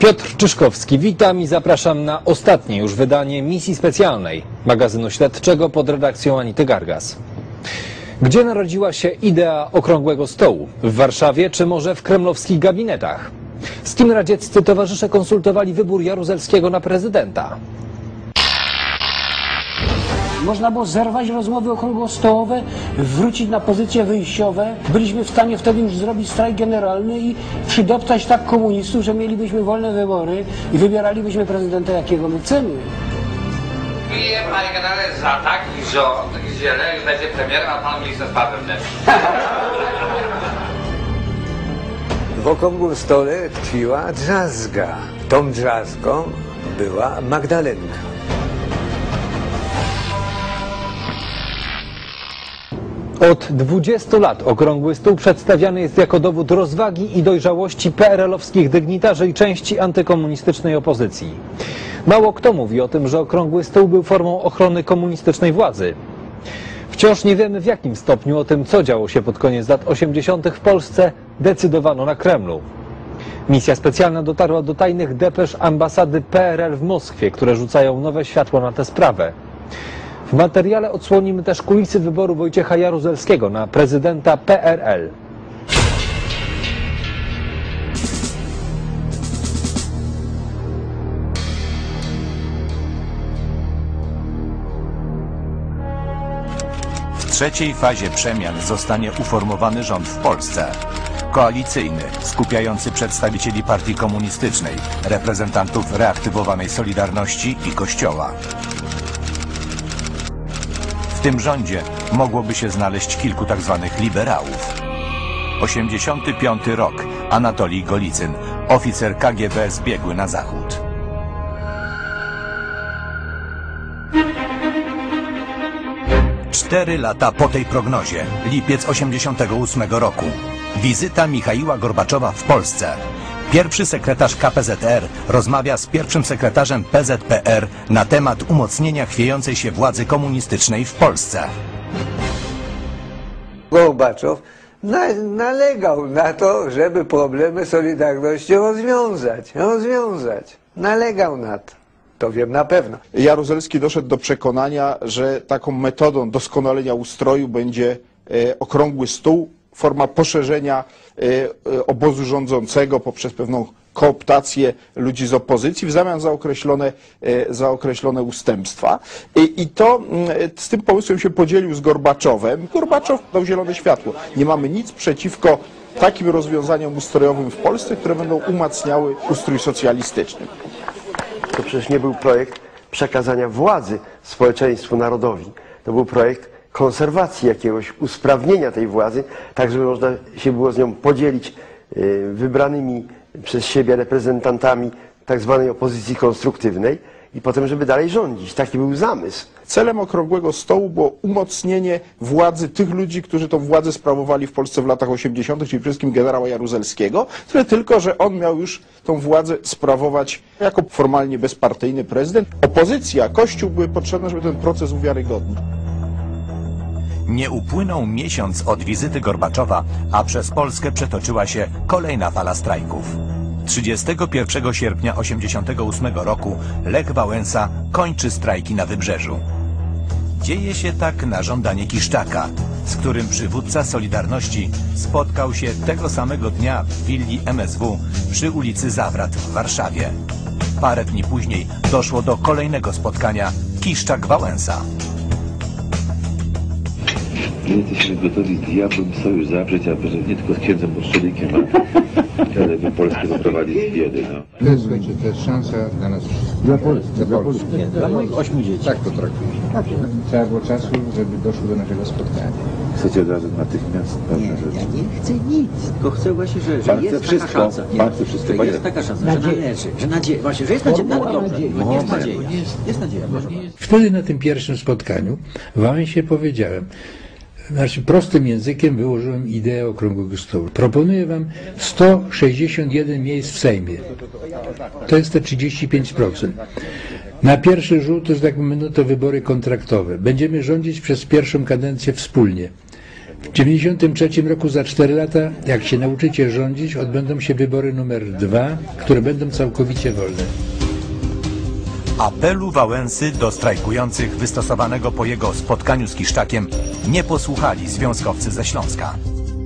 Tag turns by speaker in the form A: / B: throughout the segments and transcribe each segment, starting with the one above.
A: Piotr Czyszkowski, witam i zapraszam na ostatnie już wydanie misji specjalnej magazynu śledczego pod redakcją Anity Gargas. Gdzie narodziła się idea okrągłego stołu? W Warszawie czy może w kremlowskich gabinetach? Z kim radzieccy towarzysze konsultowali wybór Jaruzelskiego na prezydenta?
B: Można było zerwać rozmowy okrągłostołowe, wrócić na pozycje wyjściowe. Byliśmy w stanie wtedy już zrobić strajk generalny i przydoptać tak komunistów, że mielibyśmy wolne wybory i wybieralibyśmy prezydenta, jakiego my chcemy.
C: I panie generale, za taki rząd, gdzie Lech będzie premierem, a pan minister spraw wewnętrznych.
D: W okrągłym stole tkwiła drzazga. Tą drzazgą była Magdalenka.
A: Od 20 lat okrągły stół przedstawiany jest jako dowód rozwagi i dojrzałości PRL-owskich dygnitarzy i części antykomunistycznej opozycji. Mało kto mówi o tym, że okrągły stół był formą ochrony komunistycznej władzy. Wciąż nie wiemy w jakim stopniu o tym, co działo się pod koniec lat 80. w Polsce, decydowano na Kremlu. Misja specjalna dotarła do tajnych depesz ambasady PRL w Moskwie, które rzucają nowe światło na tę sprawę. W materiale odsłonimy też kulisy wyboru Wojciecha Jaruzelskiego na prezydenta PRL.
E: W trzeciej fazie przemian zostanie uformowany rząd w Polsce. Koalicyjny, skupiający przedstawicieli partii komunistycznej, reprezentantów reaktywowanej Solidarności i Kościoła. W tym rządzie mogłoby się znaleźć kilku tak zwanych liberałów. 85 rok. Anatolij Golicyn, oficer KGB zbiegły na zachód. Cztery lata po tej prognozie, lipiec 88 roku. Wizyta Michaiła Gorbaczowa w Polsce. Pierwszy sekretarz KPZR rozmawia z pierwszym sekretarzem PZPR na temat umocnienia chwiejącej się władzy komunistycznej w Polsce.
D: Gorbaczow na, nalegał na to, żeby problemy Solidarności rozwiązać. Rozwiązać. Nalegał na to. To wiem na pewno.
F: Jaruzelski doszedł do przekonania, że taką metodą doskonalenia ustroju będzie e, okrągły stół, forma poszerzenia e, e, obozu rządzącego poprzez pewną kooptację ludzi z opozycji w zamian za określone, e, za określone ustępstwa. I, to mm, z tym pomysłem się podzielił z Gorbaczowem. Gorbaczow dał zielone światło. Nie mamy nic przeciwko takim rozwiązaniom ustrojowym w Polsce, które będą umacniały ustrój socjalistyczny.
G: To przecież nie był projekt przekazania władzy społeczeństwu narodowi. To był projekt konserwacji jakiegoś, usprawnienia tej władzy, tak żeby można się było z nią podzielić y, wybranymi przez siebie reprezentantami tak zwanej opozycji konstruktywnej i potem, żeby dalej rządzić. Taki był zamysł.
F: Celem okrągłego stołu było umocnienie władzy tych ludzi, którzy tą władzę sprawowali w Polsce w latach 80., czyli przede wszystkim generała Jaruzelskiego, tyle tylko, że on miał już tą władzę sprawować jako formalnie bezpartyjny prezydent. Opozycja, Kościół były potrzebne, żeby ten proces uwiarygodnić.
E: Nie upłynął miesiąc od wizyty Gorbaczowa, a przez Polskę przetoczyła się kolejna fala strajków. 31 sierpnia 1988 roku Lech Wałęsa kończy strajki na Wybrzeżu. Dzieje się tak na żądanie Kiszczaka, z którym przywódca Solidarności spotkał się tego samego dnia w willi MSW przy ulicy Zawrat w Warszawie. Parę dni później doszło do kolejnego spotkania Kiszczak-Wałęsa.
H: My jesteśmy gotowi z diabłem sojusz zawrzeć, aby że nie tylko z księdzem Moszczelikiem, ale, ale by Polskę wyprowadzić z biedy. No.
I: To jest, słuchajcie, to jest szansa dla nas wszystkich. Dla Polski. Dla, Polski. Dla moich ośmiu dzieci. Tak to traktuję. Trzeba było czasu, żeby doszło do naszego spotkania.
H: Chcecie od razu natychmiast pewne rzeczy.
J: Ja nie chcę nic, tylko chcę właśnie, że, że jest
H: wszystko.
J: taka szansa.
H: Pan chce wszystko,
J: Że jest taka szansa, że należy, że nadzieja, właśnie, że jest nadzieja, no, jest nadzieja, jest nadzieja, proszę bardzo.
I: Wtedy na tym pierwszym spotkaniu Wałęsie powiedziałem, znaczy prostym językiem wyłożyłem ideę okrągłego stołu. Proponuję wam 161 miejsc w Sejmie. To jest te 35%. Na pierwszy rzut, że tak mówię, no to wybory kontraktowe. Będziemy rządzić przez pierwszą kadencję wspólnie. W 93 roku za 4 lata, jak się nauczycie rządzić, odbędą się wybory numer 2, które będą całkowicie wolne.
E: Apelu Wałęsy do strajkujących wystosowanego po jego spotkaniu z Kiszczakiem nie posłuchali związkowcy ze Śląska.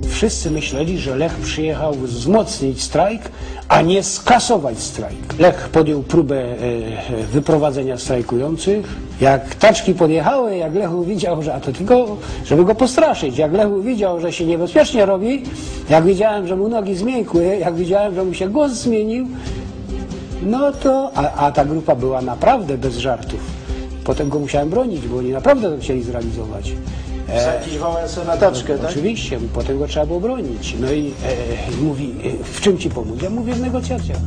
B: Wszyscy myśleli, że Lech przyjechał wzmocnić strajk, a nie skasować strajk. Lech podjął próbę e, e, wyprowadzenia strajkujących. Jak taczki podjechały, jak Lechu widział, że a to tylko, żeby go postraszyć. Jak Lechu widział, że się niebezpiecznie robi, jak widziałem, że mu nogi zmiękły, jak widziałem, że mu się głos zmienił, no to, a, a ta grupa była naprawdę bez żartów. Potem go musiałem bronić, bo oni naprawdę to chcieli zrealizować.
J: Wsadzić Wałęsę na taczkę, tak?
B: Oczywiście, potem go trzeba było bronić. No i e, mówi, e, w czym ci pomóc? Ja mówię w negocjacjach.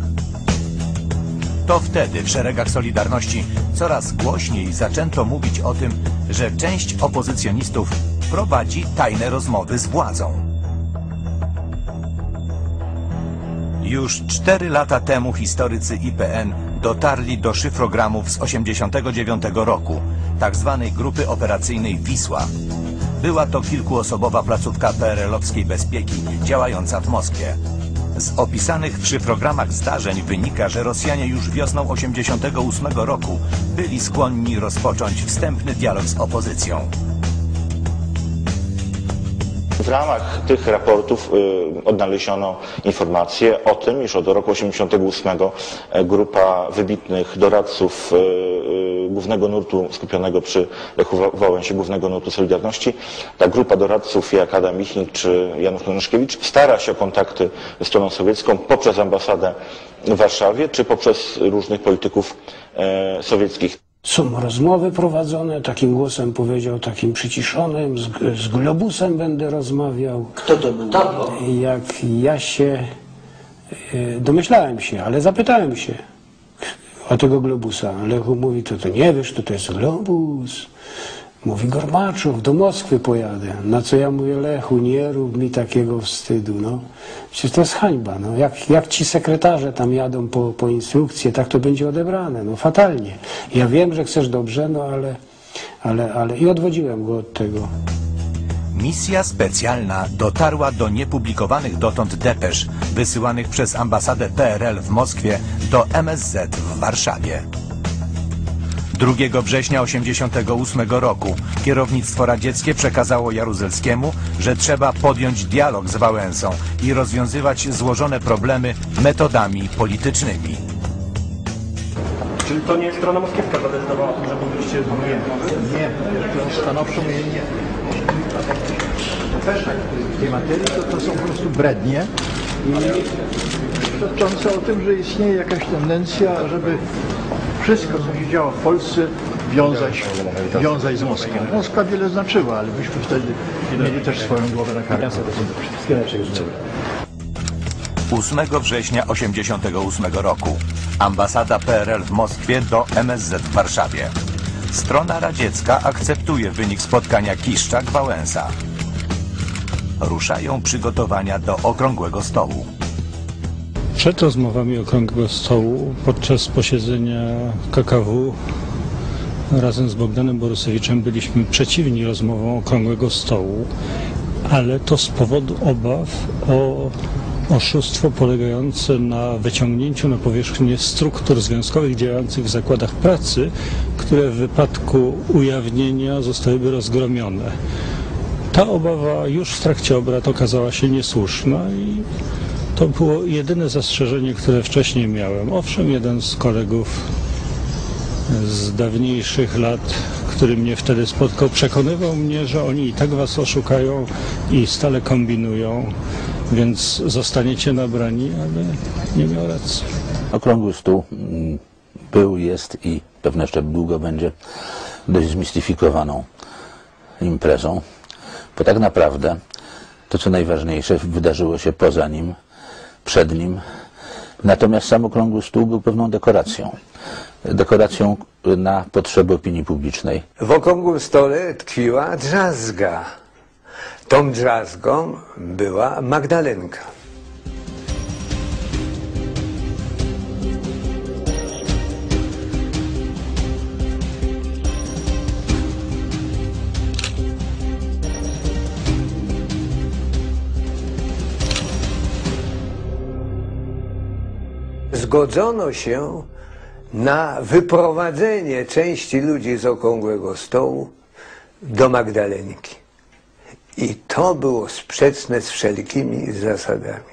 E: To wtedy w szeregach Solidarności coraz głośniej zaczęto mówić o tym, że część opozycjonistów prowadzi tajne rozmowy z władzą. Już cztery lata temu historycy IPN dotarli do szyfrogramów z 89 roku, tak zwanej grupy operacyjnej Wisła. Była to kilkuosobowa placówka PRL-owskiej bezpieki działająca w Moskwie. Z opisanych w szyfrogramach zdarzeń wynika, że Rosjanie już wiosną 88 roku byli skłonni rozpocząć wstępny dialog z opozycją.
K: W ramach tych raportów y, odnaleziono informacje o tym, iż od roku 1988 grupa wybitnych doradców y, y, głównego nurtu skupionego przy Lechu Wa- Wałęsie, głównego nurtu Solidarności, ta grupa doradców jak Adam Michnik czy Janusz Konuszkiewicz stara się o kontakty ze stroną sowiecką poprzez ambasadę w Warszawie czy poprzez różnych polityków e, sowieckich.
B: Są rozmowy prowadzone, takim głosem powiedział, takim przyciszonym, z, z globusem będę rozmawiał.
J: Kto to był?
B: I Jak ja się e, domyślałem się, ale zapytałem się o tego globusa. Lechu mówi, to, to nie wiesz, to to jest globus. Mówi Gormaczow, do Moskwy pojadę. Na co ja mówię, Lechu, nie rób mi takiego wstydu. No. Przecież to jest hańba. No. Jak, jak ci sekretarze tam jadą po, po instrukcję, tak to będzie odebrane. No fatalnie. Ja wiem, że chcesz dobrze, no ale, ale, ale... I odwodziłem go od tego.
E: Misja specjalna dotarła do niepublikowanych dotąd depesz wysyłanych przez ambasadę PRL w Moskwie do MSZ w Warszawie. 2 września 1988 roku kierownictwo radzieckie przekazało Jaruzelskiemu, że trzeba podjąć dialog z Wałęsą i rozwiązywać złożone problemy metodami politycznymi.
L: Czyli to nie strona moskiewska zadecydowała o tym, że byliście?
M: Nie, to stanowczo mówię nie. W tej materii to, to są po prostu brednie i świadczące o tym, że istnieje jakaś tendencja, żeby wszystko, co się działo w Polsce, wiązać, wiązać z Moskwą. Moskwa wiele znaczyła, ale myśmy wtedy mieli też swoją głowę na karku.
L: Wszystkiego najlepszego życzę.
E: 8 września 1988 roku ambasada PRL w Moskwie do MSZ w Warszawie. Strona radziecka akceptuje wynik spotkania Kiszczak-Wałęsa. Ruszają przygotowania do okrągłego stołu.
N: Przed rozmowami okrągłego stołu podczas posiedzenia KKW razem z Bogdanem Borusewiczem byliśmy przeciwni rozmowom okrągłego stołu, ale to z powodu obaw o oszustwo polegające na wyciągnięciu na powierzchnię struktur związkowych działających w zakładach pracy, które w wypadku ujawnienia zostałyby rozgromione. Ta obawa już w trakcie obrad okazała się niesłuszna i to było jedyne zastrzeżenie, które wcześniej miałem. Owszem, jeden z kolegów z dawniejszych lat, który mnie wtedy spotkał, przekonywał mnie, że oni i tak was oszukają i stale kombinują, więc zostaniecie nabrani, ale nie miał racji.
O: Okrągły stół mm, był, jest i pewnie jeszcze długo będzie dość zmistyfikowaną imprezą, bo tak naprawdę to, co najważniejsze, wydarzyło się poza nim, przed nim. Natomiast sam okrągły stół był pewną dekoracją. Dekoracją na potrzeby opinii publicznej.
D: W okrągłym stole tkwiła drzazga. Tą drzazgą była Magdalenka. Zgodzono się na wyprowadzenie części ludzi z okrągłego stołu do Magdalenki. I to było sprzeczne z wszelkimi zasadami.